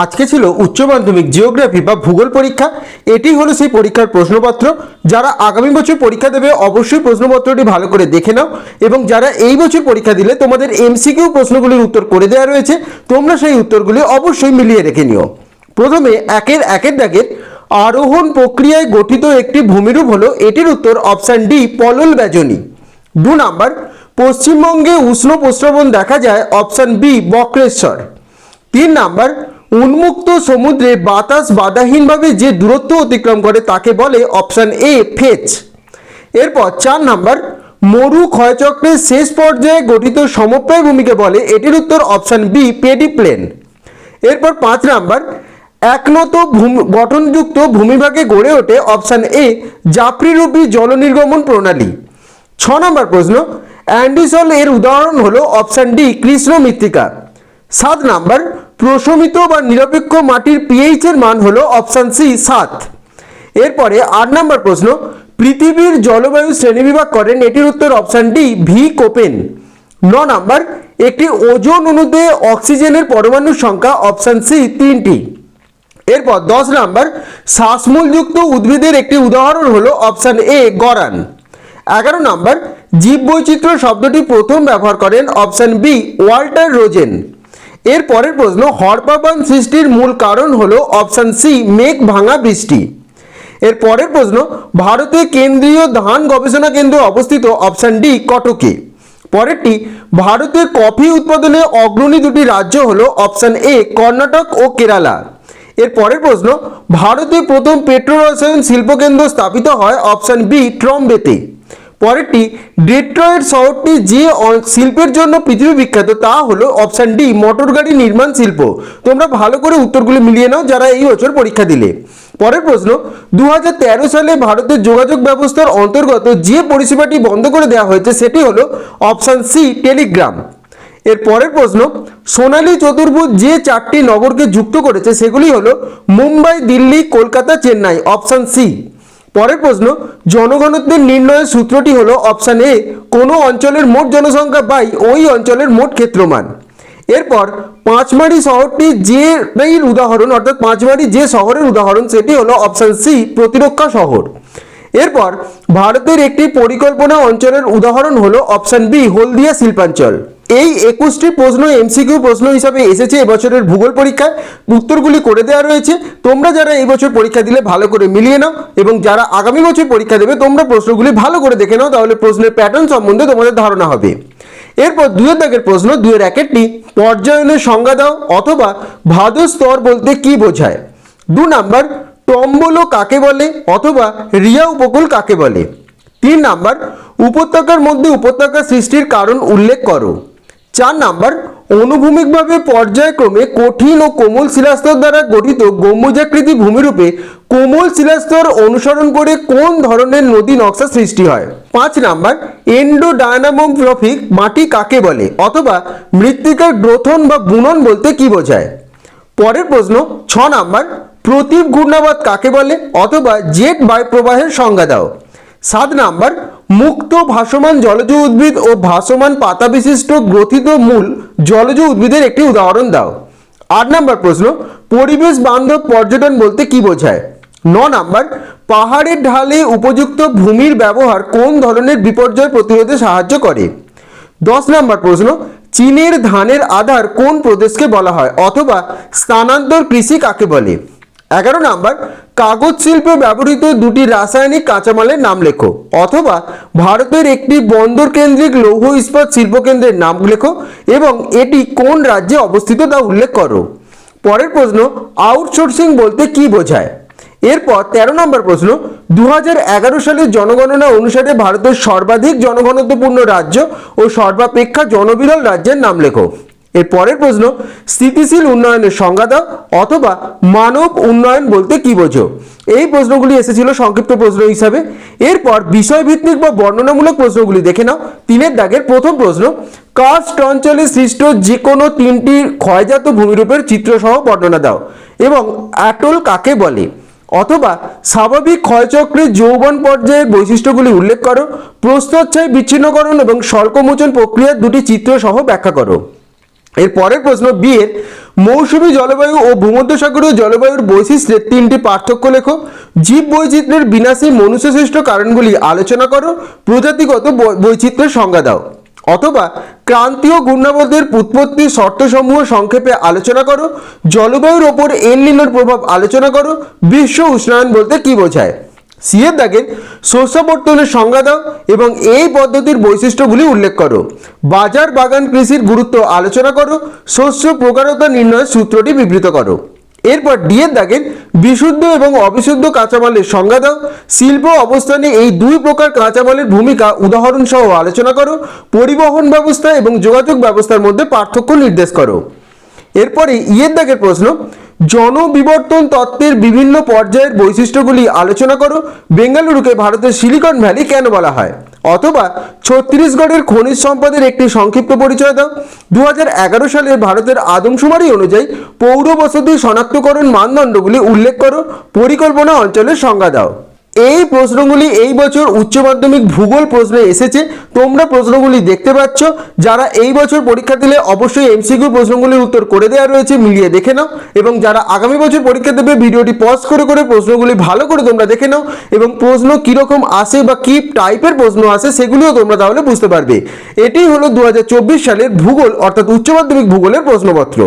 আজকে ছিল উচ্চ মাধ্যমিক জিওগ্রাফি বা ভূগোল পরীক্ষা। এটি হলো সেই পরীক্ষার প্রশ্নপত্র। যারা আগামী বছর পরীক্ষা দেবে, অবশ্যই প্রশ্নপত্রটি ভালো করে দেখে নাও এবং যারা এই বছর পরীক্ষা দিলে তোমাদের এমসিকিউ প্রশ্নগুলির উত্তর করে দেওয়া রয়েছে। তোমরা সেই উত্তরগুলি অবশ্যই মিলিয়ে রেখে নিও। প্রথমে একের একের দাগের আরোহণ প্রক্রিয়ায় গঠিত একটি ভূমিরূপ হলো, এটির উত্তর অপশান ডি, পলল ব্যজনী। দু নাম্বার, পশ্চিমবঙ্গে উষ্ণ প্রস্রবণ দেখা যায়, অপশান বি, বক্রেশ্বর। তিন নাম্বার উন্মুক্ত সমুদ্রে বাতাস বাধাহীনভাবে যে দূরত্ব অতিক্রম করে তাকে বলে অপশান এ, ফেচ। এরপর চার নাম্বার, মরু ক্ষয়চক্রের শেষ পর্যায়ে গঠিত সমপ্রায় ভূমিকে বলে, এটির উত্তর অপশান বি, পেডি প্লেন। এরপর পাঁচ নাম্বার, একনত ভূমি, গঠনযুক্ত ভূমিভাগে গড়ে ওঠে অপশান এ জাপরিরূপী জলনির্গমন প্রণালী। ছ নম্বর প্রশ্ন অ্যান্ডিসল এর উদাহরণ হলো অপশান ডি, কৃষ্ণ মৃত্তিকা। সাত নাম্বার, প্রশমিত বা নিরপেক্ষ মাটির পিএইচ এর মান হলো অপশান সি সাত। এরপরে আট নম্বর প্রশ্ন, পৃথিবীর জলবায়ু শ্রেণীবিভাগ করেন, এটির উত্তর অপশান ডি ভি কোপেন। ন নাম্বার, একটি ওজন অনুতে অক্সিজেনের পরমাণুর সংখ্যা অপশান সি তিনটি। এরপর দশ নাম্বার, শ্বাসমূলযুক্ত উদ্ভিদের একটি উদাহরণ হলো অপশান এ গরান। এগারো নাম্বার, জীববৈচিত্র্য শব্দটি প্রথম ব্যবহার করেন অপশান বি ওয়াল্টার রোজেন। এর পরের প্রশ্ন হরপাবান সৃষ্টির মূল কারণ হলো অপশান সি, মেঘ ভাঙা বৃষ্টি। এর পরের প্রশ্ন ভারতে কেন্দ্রীয় ধান গবেষণা কেন্দ্র অবস্থিত অপশান ডি কটকে। পরেরটি ভারতে কফি উৎপাদনে অগ্রণী দুটি রাজ্য হলো অপশান এ, কর্ণাটক ও কেরালা। এর পরের প্রশ্ন, ভারতে প্রথম পেট্রো রসায়ন শিল্পকেন্দ্র স্থাপিত হয় অপশান বি, ট্রম্বেতে। পরেরটি ডেট্রয়েড শহরটি যে শিল্পের জন্য পৃথিবী বিখ্যাত, তা হলো অপশান ডি মোটর গাড়ি নির্মাণ শিল্প। তোমরা ভালো করে উত্তরগুলি মিলিয়ে নাও যারা এই বছর পরীক্ষা দিলে। পরের প্রশ্ন দু হাজার তেরো সালে ভারতের যোগাযোগ ব্যবস্থার অন্তর্গত যে পরিষেবাটি বন্ধ করে দেওয়া হয়েছে, সেটি হলো অপশান সি টেলিগ্রাম এর পরের প্রশ্ন, সোনালী চতুর্ভুজ যে চারটি নগরকে যুক্ত করেছে, সেগুলি হলো মুম্বাই, দিল্লি, কলকাতা, চেন্নাই অপশান সি পরের প্রশ্ন জনঘনত্বের নির্ণয়ের সূত্রটি হলো অপশান এ কোনো অঞ্চলের মোট জনসংখ্যা বাই ওই অঞ্চলের মোট ক্ষেত্রমান। এরপর পাঁচমারি শহরটি যে উদাহরণ, অর্থাৎ পাঁচমারি যে শহরের উদাহরণ, সেটি হলো অপশান সি প্রতিরক্ষা শহর। এরপর ভারতের একটি পরিকল্পনা অঞ্চলের উদাহরণ হলো অপশান বি হলদিয়া শিল্পাঞ্চল। এই একুশটি প্রশ্ন এমসিকিউ প্রশ্ন হিসাবে এসেছে এবছরের ভূগোল পরীক্ষায়। উত্তরগুলি করে দেওয়া রয়েছে। তোমরা যারা এই বছর পরীক্ষা দিলে ভালো করে মিলিয়ে নাও এবং যারা আগামী বছর পরীক্ষা দেবে, তোমরা প্রশ্নগুলি ভালো করে দেখে নাও, তাহলে প্রশ্নের প্যাটার্ন সম্বন্ধে তোমাদের ধারণা হবে। এরপর দুয়ের দাগের প্রশ্ন দুয়ের একেরটি, পর্যায়নের সংজ্ঞা দাও অথবা ভাদ স্তর বলতে কি বোঝায়? দু নাম্বার, টম্বলো কাকে বলে অথবা রিয়া উপকূল কাকে বলে? তিন নাম্বার, উপত্যকার মধ্যে উপত্যকা সৃষ্টির কারণ উল্লেখ করো। চার নাম্বার, অনুভূমিকভাবে পর্যায়ক্রমে কঠিন ও কোমল শিলাস্তর দ্বারা গঠিত গম্বুজাকৃতি ভূমিরূপে কোমল শিলাস্তর অনুসরণ করে কোন ধরনের নদী নকশা সৃষ্টি হয়? পাঁচ নাম্বার এন্ডোডায়নামোগ্রাফিক মাটি কাকে বলে অথবা মৃত্তিকার গ্রথন বা বুনন বলতে কি বোঝায়? পরের প্রশ্ন, ছ নাম্বার, প্রতীপ ঘূর্ণাবাদ কাকে বলে অথবা জেট বায়ুপ্রবাহের সংজ্ঞা দাও। সাত নাম্বার, মুক্ত ভাসমান জলজ উদ্ভিদ ও ভাসমান পাতা বিশিষ্ট গ্রথিত মূল জলজ উদ্ভিদের একটি উদাহরণ দাও। আট নাম্বার প্রশ্ন, পরিবেশ বান্ধব পর্যটন বলতে কি বোঝায়? ন নাম্বার, পাহাড়ের ঢালে উপযুক্ত ভূমির ব্যবহার কোন ধরনের বিপর্যয় প্রতিরোধে সাহায্য করে? দশ নম্বর প্রশ্ন, চীনের ধানের আধার কোন প্রদেশকে বলা হয়? অথবা স্থানান্তর কৃষি কাকে বলে? এগারো নাম্বার, কাগজ শিল্পে ব্যবহৃত দুটি রাসায়নিক কাঁচামালের নাম লেখো, অথবা ভারতের একটি বন্দর কেন্দ্রিক লৌহ ইস্পাত শিল্পকেন্দ্রের নাম লেখো এবং এটি কোন রাজ্যে অবস্থিত তা উল্লেখ করো। পরের প্রশ্ন, আউটসোর্সিং বলতে কি বোঝায়? এরপর তেরো নম্বর প্রশ্ন দু হাজার এগারো সালের জনগণনা অনুসারে ভারতের সর্বাধিক জনঘনত্বপূর্ণ রাজ্য ও সর্বাপেক্ষা জনবিরল রাজ্যের নাম লেখো। এর পরের প্রশ্ন, স্থিতিশীল উন্নয়নের সংজ্ঞা দাও অথবা মানব উন্নয়ন বলতে কি বোঝো? এই প্রশ্নগুলি এসেছিল সংক্ষিপ্ত প্রশ্ন হিসাবে। এরপর বিষয়ভিত্তিক বা বর্ণনামূলক প্রশ্নগুলি দেখে নাও। তিনের দাগের প্রথম প্রশ্ন, কাস্ট অঞ্চলে সৃষ্ট যে কোনো তিনটি ক্ষয়জাত ভূমিরূপের চিত্রসহ বর্ণনা দাও এবং অ্যাটল কাকে বলে? অথবা স্বাভাবিক ক্ষয়চক্রের যৌবন পর্যায়ের বৈশিষ্ট্যগুলি উল্লেখ করো প্রস্তচ্ছায় বিচ্ছিন্নকরণ এবং স্বল্পমোচন প্রক্রিয়ার দুটি চিত্র সহ ব্যাখ্যা করো। এর পরের প্রশ্ন, বি এর মৌসুমী জলবায়ু ও ভূমধ্যসাগরীয় জলবায়ুর বৈশিষ্ট্যের তিনটি পার্থক্য লেখো। জীব বৈচিত্র্যের বিনাশী মনুষ্যসৃষ্ট কারণগুলি আলোচনা করো। প্রজাতিগত বৈচিত্র্যের সংজ্ঞা দাও। অথবা ক্রান্তীয় ঘূর্ণাবর্তের উৎপত্তির শর্তসমূহ সংক্ষেপে আলোচনা করো। জলবায়ুর ওপর এল প্রভাব আলোচনা করো। বিশ্ব উষ্ণায়ন বলতে কি বোঝায়? সিএর দাগের শস্যাবর্তনের সংজ্ঞা দাও এবং এই পদ্ধতির বৈশিষ্ট্যগুলি উল্লেখ করো। বাজার বাগান কৃষির গুরুত্ব আলোচনা করো, শস্য প্রকারতা নির্ণয়ের সূত্রটি বিবৃত করো। এরপর ডিএর দাগের বিশুদ্ধ এবং অবিশুদ্ধ কাঁচামালের সংজ্ঞা দাও শিল্প অবস্থানে এই দুই প্রকার কাঁচামালের ভূমিকা উদাহরণ সহ আলোচনা করো, পরিবহন ব্যবস্থা এবং যোগাযোগ ব্যবস্থার মধ্যে পার্থক্য নির্দেশ করো। এরপরে ইয়ের দাগের প্রশ্ন জনবিবর্তন তত্ত্বের বিভিন্ন পর্যায়ের বৈশিষ্ট্যগুলি আলোচনা করো। বেঙ্গালুরুকে ভারতের সিলিকন ভ্যালি কেন বলা হয়? অথবা ছত্তিশগড়ের খনিজ সম্পদের একটি সংক্ষিপ্ত পরিচয় দাও। দু সালের ভারতের আদমশুমারি অনুযায়ী পৌর বসতি শনাক্তকরণ মানদণ্ডগুলি উল্লেখ করো। পরিকল্পনা অঞ্চলের সংজ্ঞা দাও। এই প্রশ্নগুলি এই বছর উচ্চ মাধ্যমিক ভূগোল প্রশ্নে এসেছে। তোমরা প্রশ্নগুলি দেখতে পাচ্ছ। যারা এই বছর পরীক্ষা দিলে অবশ্যই এমসিকিউ প্রশ্নগুলির উত্তর করে দেওয়া রয়েছে, মিলিয়ে দেখে নাও। এবং যারা আগামী বছর পরীক্ষা দেবে, ভিডিওটি পজ করে করে প্রশ্নগুলি ভালো করে তোমরা দেখে নাও। এবং প্রশ্ন কীরকম আসে বা কী টাইপের প্রশ্ন আসে, সেগুলিও তোমরা তাহলে বুঝতে পারবে। এটাই হলো দু হাজার চব্বিশ সালের ভূগোল, অর্থাৎ উচ্চ মাধ্যমিক ভূগোলের প্রশ্নপত্র।